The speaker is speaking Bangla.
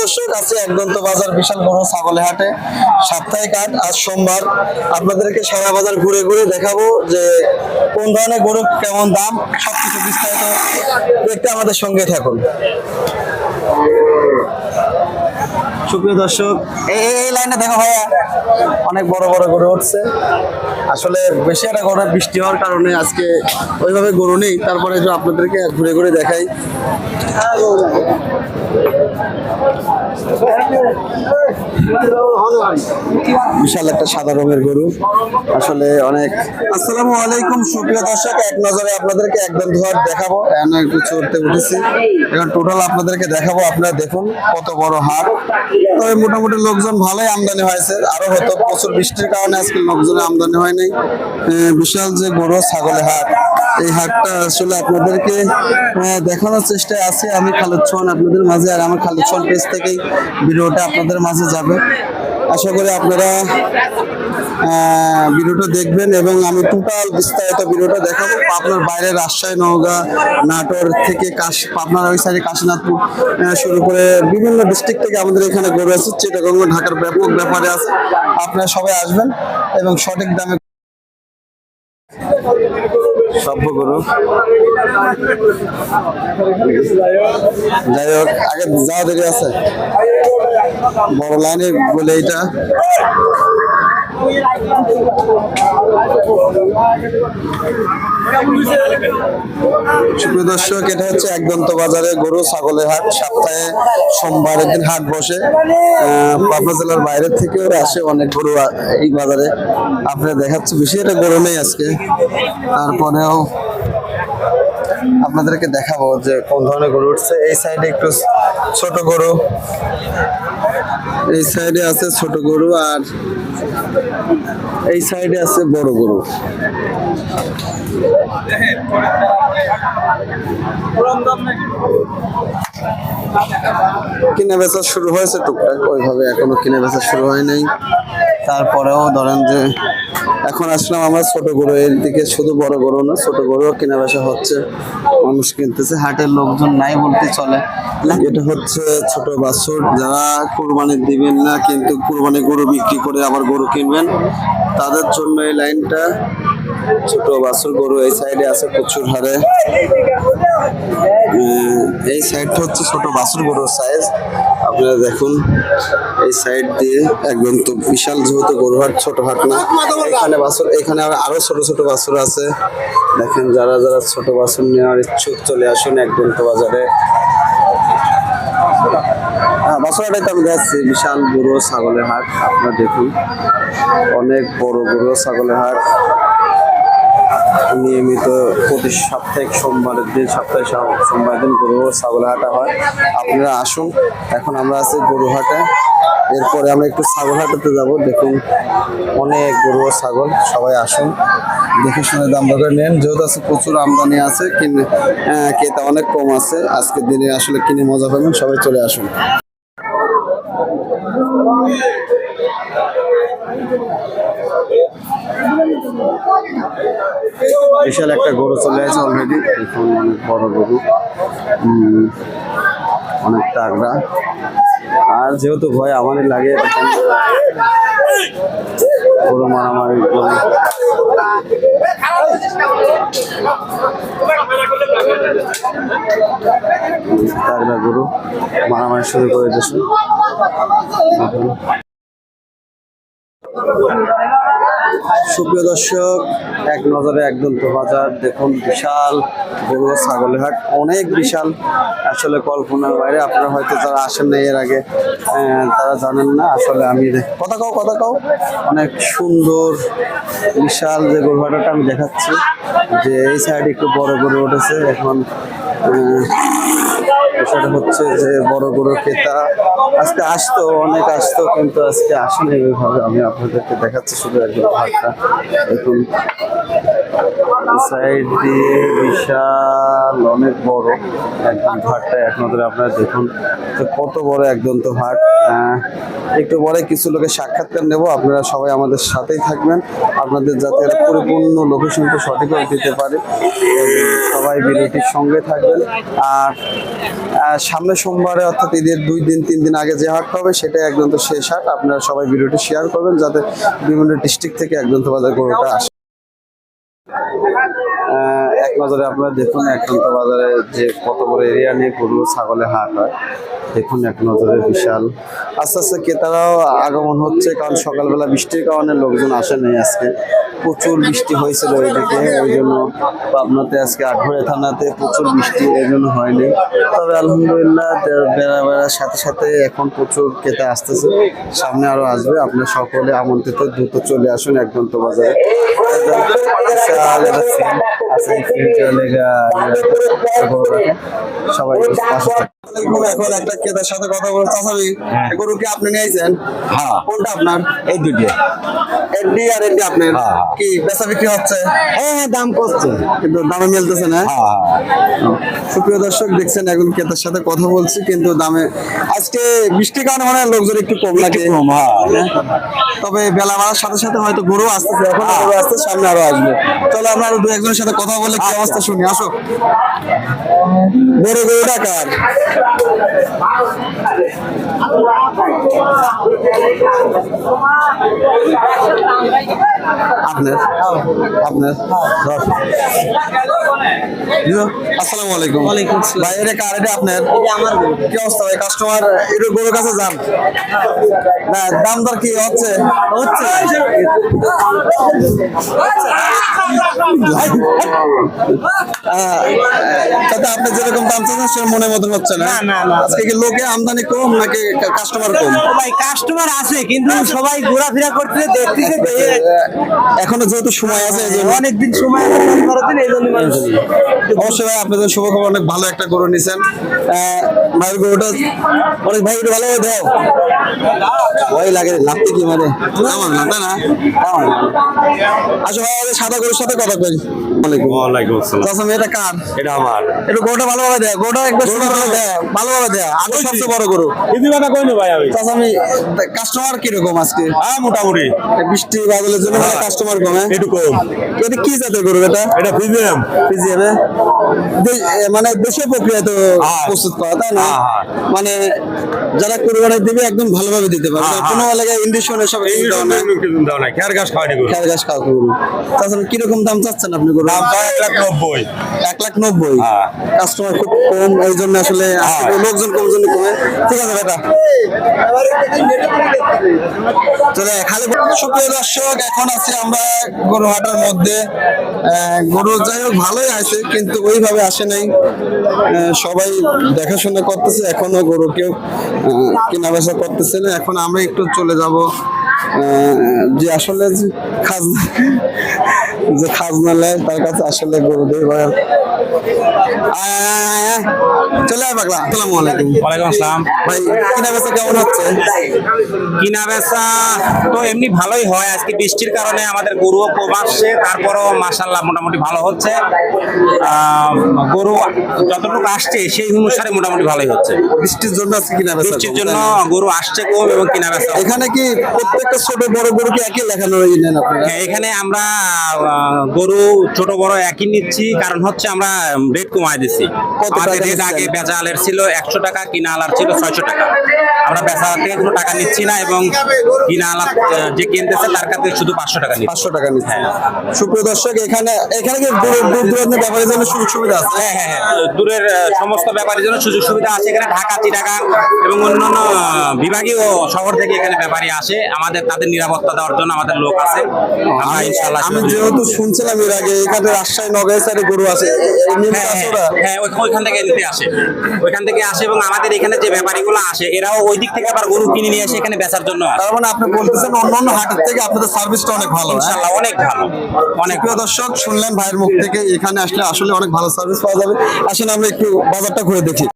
দর্শক, আছি বাজার বিশাল সাপ্তাহিক সোমবার। আপনাদেরকে সারা বাজার ঘুরে ঘুরে দেখাবো যে কোন ধরনের কেমন দাম দেখতে আমাদের সঙ্গে থাকুন। সুপ্রিয় দর্শক, এই লাইনে দেখো ভাইয়া, অনেক বড় বড় গরু উঠছে। আসলে বেশি একটা গরু বৃষ্টি হওয়ার কারণে আজকে ওইভাবে গরু নেই, তারপরে আপনাদেরকে ঘুরে ঘুরে দেখাই। বিশাল একটা সাদা রঙের গরু। আসলে অনেক আলাইকুম, সুপ্রিয় দর্শক, এক নজরে আপনাদেরকে একদম ধোয়ার দেখাবো। এখন একটু চড়তে উঠেছি। এখন টোটাল আপনাদেরকে দেখাবো, আপনারা দেখুন কত বড় হাট। তবে মোটামুটি লোকজন ভালোই আমদানি হয়েছে। আরও হয়তো প্রচুর বৃষ্টির কারণে আজকে লোকজনের আমদানি হয় নাই বিশাল যে গরু, ছাগলের হাট। এই হাটটা আসলে আপনাদেরকে দেখানোর চেষ্টায় আছে আমি খালেদ চৌহান আপনাদের মাঝে আর আমার খালেদ চৌহান পেজ থেকেই ভিডিওটা আপনাদের মাঝে যাবে। আশা করি আপনারা ভিডিওটা দেখবেন এবং আমি টোটাল বিস্তারিত ভিডিওটা দেখাবো আপনার বাইরে রাজশাহী, নওগাঁ, নাটোর থেকে কাশ আপনার ওই সাইডে কাশীনাথপুর শুরু করে বিভিন্ন ডিস্ট্রিক্ট থেকে আমাদের এখানে গরু আছে, চিটাগং ঢাকার ব্যাপক ব্যাপারে আছে। আপনারা সবাই আসবেন এবং সঠিক দামে সভ্য গরু যাই হোক আগে যাওয়া দেরি আছে। বড় লাইনে বলে এইটা। সুপ্রিয় এটা হচ্ছে একদন্ত বাজারে গরু, ছাগলের হাট। সপ্তাহে সোমবারের দিন হাট বসে। পাবনা জেলার বাইরে থেকেও আসে অনেক গরু এই বাজারে। আপনারা দেখাচ্ছে, বেশি এটা গরু নেই আজকে। তারপরেও আপনাদেরকে দেখাবো যে কোন ধরনের গরু উঠছে। এই সাইডে একটু ছোট গরু। এই সাইডে আছে ছোট গরু আর এই সাইডে আছে বড় গরু। কিনে বেচা শুরু হয়েছে টুকটাক, ওইভাবে এখনও কিনে বেচা শুরু হয় নাই। তারপরেও ধরেন যে এখন আসলাম আমরা ছোট গরু, এর দিকে শুধু বড় গরু না, ছোট গরুও কেনা বেচা হচ্ছে, মানুষ কিনতেছে, হাটের লোকজন নাই বলতে চলে। এটা হচ্ছে ছোট বাছুর, যারা কোরবানি দিবেন না, কিন্তু কোরবানি গরু বিক্রি করে আবার গরু কিনবেন, তাদের জন্য এই লাইনটা ছোট বাছুর গরু এই সাইডে আছে প্রচুর হারে। এই সাইডটা হচ্ছে ছোট বাছুর গরুর সাইজ আপনারা দেখুন, এই সাইড দিয়ে একদম তো বিশাল যেহেতু গরু হাট ছোট হাট না। এখানে বাছুর, এখানে আর ছোট ছোট বাছুর আছে। দেখেন, যারা যারা ছোট বাছুর নেওয়ার ইচ্ছুক চলে আসুন একদম তো বাজারে। হ্যাঁ তো আমি বিশাল বড় ছাগলের হাট। আপনারা দেখুন, অনেক বড় বড় ছাগলের হাট। নিয়মিত প্রতি সাপ্তাহিক সোমবারের দিন সপ্তাহে সোমবার দিন গরু ও ছাগলের হাটা হয়, আপনারা আসুন। এখন আমরা আছি গরু হাটে। এরপরে আমরা একটু ছাগল হাটাতে যাব। দেখুন, অনেক গরু ছাগল, সবাই আসুন। দেখে শুনে দাম দর করে নেন। যেহেতু আছে প্রচুর আমদানি আছে, কিনে ক্রেতা অনেক কম আছে। আজকের দিনে আসলে কিনে মজা পাবেন, সবাই চলে আসুন। বিশাল একটা গরু চলে আছে অলরেডি এখন অনেক বড় গরু। অনেক তাগড়া আর যেহেতু ভয় আমারই লাগে গরু মারামারি তাগড়া গরু মারামারি শুরু করে দিয়েছে। সুপ্রিয় দর্শক, এক নজরে একদম তো বাজার, দেখুন বিশাল গরু ছাগলের হাট, অনেক বিশাল। আসলে কল্পনার বাইরে আপনারা হয়তো যারা আসেন না এর আগে তারা জানেন না, আসলে আমি কথা কাও কথা কাও। অনেক সুন্দর, বিশাল যে গরু হাটটা আমি দেখাচ্ছি, যে এই সাইডে একটু বড় গরু উঠেছে, এখন সেটা হচ্ছে যে বড় বড় ক্রেতা আজকে আসতো, অনেক আসতো, কিন্তু আজকে আসেনি ওইভাবে। আমি আপনাদেরকে দেখাচ্ছি শুধু একদম ভাগটা দেখুন। সাইড দিয়ে বিশাল অনেক বড় একদম হাটটা এক নজরে আপনারা দেখুন। যে কত বড় একদম তো হাট একটু পরে কিছু লোকের সাক্ষাৎকার নেব। আপনারা সবাই আমাদের সাথেই থাকবেন। আপনাদের যাতে পরিপূর্ণ লোকেশনটা সঠিকভাবে দিতে পারে। সবাই ভিডিওটির সঙ্গে থাকবেন। আর সামনে সোমবারে অর্থাৎ ঈদের দুই দিন, তিন দিন আগে যে হাটটা হবে, সেটাই একদম তো শেষ হাট। আপনারা সবাই ভিডিওটি শেয়ার করবেন, যাতে বিভিন্ন ডিস্ট্রিক্ট থেকে একদম তো বাজার গরুটা আসে। 呃 এক নজরে আপনারা দেখুন একদন্ত বাজারে যে কত বড় এরিয়া নিয়ে গরু, ছাগলের হাট হয়, দেখুন এক নজরে বিশাল। আস্তে আস্তে ক্রেতারাও আগমন হচ্ছে, কারণ সকালবেলা বৃষ্টির কারণে লোকজন আসে নাই আজকে। প্রচুর বৃষ্টি হয়েছিল ওইদিকে ওই জন্য পাবনাতে আজকে আটঘরে থানাতে প্রচুর বৃষ্টি এই জন্য হয়নি। তবে আলহামদুলিল্লাহ বেড়া বেড়ার সাথে সাথে এখন প্রচুর ক্রেতা আসতেছে। সামনে আরও আসবে, আপনার সকলে আমন্ত্রিত দ্রুত চলে আসুন একদম তো বাজারে। সবাই এখন একটা ক্রেতার সাথে কথা বলতে চাচাবি গরু কি আপনি নিয়েছেন হ্যাঁ। কোনটা আপনার? এই দুটি এডি আর এডি আপনার? হ্যাঁ। কি বেচা বিক্রি হচ্ছে? হ্যাঁ হ্যাঁ দাম করছে। কিন্তু দামে মিলতেছে না? হ্যাঁ সুপ্রিয় দর্শক দেখছেন এখন ক্রেতার সাথে কথা বলছি কিন্তু দামে আজকে বৃষ্টির কারণে মানে লোকজন একটু কম লাগে। হ্যাঁ। তবে বেলা বাড়ার সাথে সাথে হয়তো গরু আসতেছে এখন গরু আসতে সামনে আরও আসবে। চলো আমরা আরও দু একজনের সাথে কথা বলে কি অবস্থা শুনি আসো। বড় গরুটা কার আপনার আপনার আসসালামু আলাইকুম। ওয়ালাইকুম আসসালাম। ভাই এটা কার এটা আপনার? আমার গরু। কি অবস্থা ভাই? কাস্টমার একটু গরুর কাছে যান। না দাম দর কি হচ্ছে। হচ্ছে। তাতে আপনি যেরকম দাম চাচ্ছেন সেরকম মনের মতন হচ্ছে না? না, না, না। আজকে কি লোকে আমদানি কম নাকি কাস্টমার কম? ভাই কাস্টমার আছে কিন্তু সবাই ঘোরাফেরা করতে দেখতেছে এখনও যেহেতু সময় আছে এই জন্য। অনেকদিন সময় আছে দিন এই জন্য মানুষ অবশ্যই ভাই আপনাদের শুভখবর অনেক ভালো একটা গরু নিছেন। ভাইয়ের গরুটা অনেক ভাই একটু ভালো দেও। ভয় লাগে লাগতে কি মানে আমার না না আসো ভাই সাদা গরুর সাথে কথা কই। ওয়ালাইকুম ওয়ালাইকুম আসসালাম। চাচা এটা কার? এটা আমার। একটু গরুটা ভালোভাবে দেয় গরুটা একবার সুন্দরভাবে দেয় ভালোভাবে দেয়। আগে সবচেয়ে বড় গরু। ইদি কথা কইনি ভাই আমি? চাচা আমি কাস্টমার কীরকম আজকে? হ্যাঁ মোটামুটি। বৃষ্টি বাদলের জন্য কাস্টমার কমে একটু কম। এটা কি জাতের গরু এটা? এটা প্রিমিয়াম পিজিএমে মানে দেশীয় প্রক্রিয়া তো হ্যাঁ। প্রস্তুত করা তাই না? হ্যাঁ, হ্যাঁ। মানে যারা কোরবানি দিবে একদম ভালোভাবে দিতে পারবে। কোনো ইন্ডিশন এসব ধরনের দাও না খেয়ার গাছ খাওয়ানি করো খেয়াল গাছ খাওয়া গরু। তাছাড়া কীরকম দাম চাচ্ছেন আপনি গরু দাম এক লাখ নব্বই। এক লাখ নব্বই? হ্যাঁ। কাস্টমার খুব কম এই জন্য আসলে হ্যাঁ। লোকজন কম জন্য কমে। ঠিক আছে বেটা। চলে খালি সুপ্রিয় দর্শক এখন আছি আমরা গরুহাটার মধ্যে। গরু যাই হোক ভালোই আছে কিন্তু ওইভাবে আসে নাই। সবাই দেখাশোনা করতেছে এখনও গরু কেউ কেনা বেচা করতেছে না। এখন আমরা একটু চলে যাব। যে আসলে খাজনা যে খাজনা নেয় তার কাছে আসলে গরু দিয়ে আয়, আয়, আয়, আয়। চলে আয় পাগলা। আসসালামু আলাইকুম। ওয়ালাইকুম আসসালাম। ভাই কিনা বেচা কেমন হচ্ছে? কিনা বেচা তো এমনি ভালোই হয়। আজকে বৃষ্টির কারণে আমাদের গরুও কম আসছে। তারপরও মাসাল্লাহ মোটামুটি ভালো হচ্ছে। গরু যতটুকু আসছে সেই অনুসারে মোটামুটি ভালোই হচ্ছে। বৃষ্টির জন্য আজকে কিনা বেচা বৃষ্টির কম, জন্য গরু আসছে কম এবং কিনা বেচা এখানে কি প্রত্যেকটা ছোট বড় গরু কি একই লেখানো আপনারা? হ্যাঁ, এখানে আমরা গরু ছোট বড় একই নিচ্ছি কারণ হচ্ছে আমরা রেট কমায় দিচ্ছি কত আমাদের রেট আগে বেচা আলের ছিল একশো টাকা কিনা আলার ছিল ছয়শো টাকা। আমরা বেচা থেকে কোনো টাকা নিচ্ছি না এবং কিনা আলার যে কিনতেছে তার কাছে শুধু পাঁচশো টাকা নিচ্ছি। পাঁচশো টাকা নিচ্ছে সুপ্রিয় দর্শক এখানে এখানে কি দূর দূর দূরান্তের ব্যাপারের জন্য সুযোগ সুবিধা আছে? হ্যাঁ হ্যাঁ হ্যাঁ। দূরের সমস্ত ব্যাপারের জন্য সুযোগ সুবিধা আছে। এখানে ঢাকা চিটাগাং এবং অন্যান্য বিভাগীয় শহর থেকে এখানে ব্যাপারী আসে। আমাদের তাদের নিরাপত্তা দেওয়ার জন্য আমাদের লোক আছে। আমরা ইনশাল্লাহ আমি যেহেতু শুনছিলাম এর আগে এখানে রাজশাহী নগরের সাইডে গরু আছে। হ্যাঁ, হ্যাঁ? হ্যাঁ ওই- ওইখান থেকে নিতে আসে। ওইখান থেকে আসে এবং আমাদের এখানে যে ব্যাপারীগুলো আসে এরাও ওই দিক থেকে আবার গরু কিনে নিয়ে আসে এখানে বেচার জন্য তার মানে আপনি বলতেছেন অন্য অন্য হাটের থেকে আপনাদের সার্ভিসটা অনেক ভালো হ্যাঁ? অনেক ভালো অনেক প্রিয় দর্শক শুনলেন ভাইয়ের মুখ থেকে এখানে আসলে আসলে অনেক ভালো সার্ভিস পাওয়া যাবে। আসেন আমরা একটু বাজারটা ঘুরে দেখি।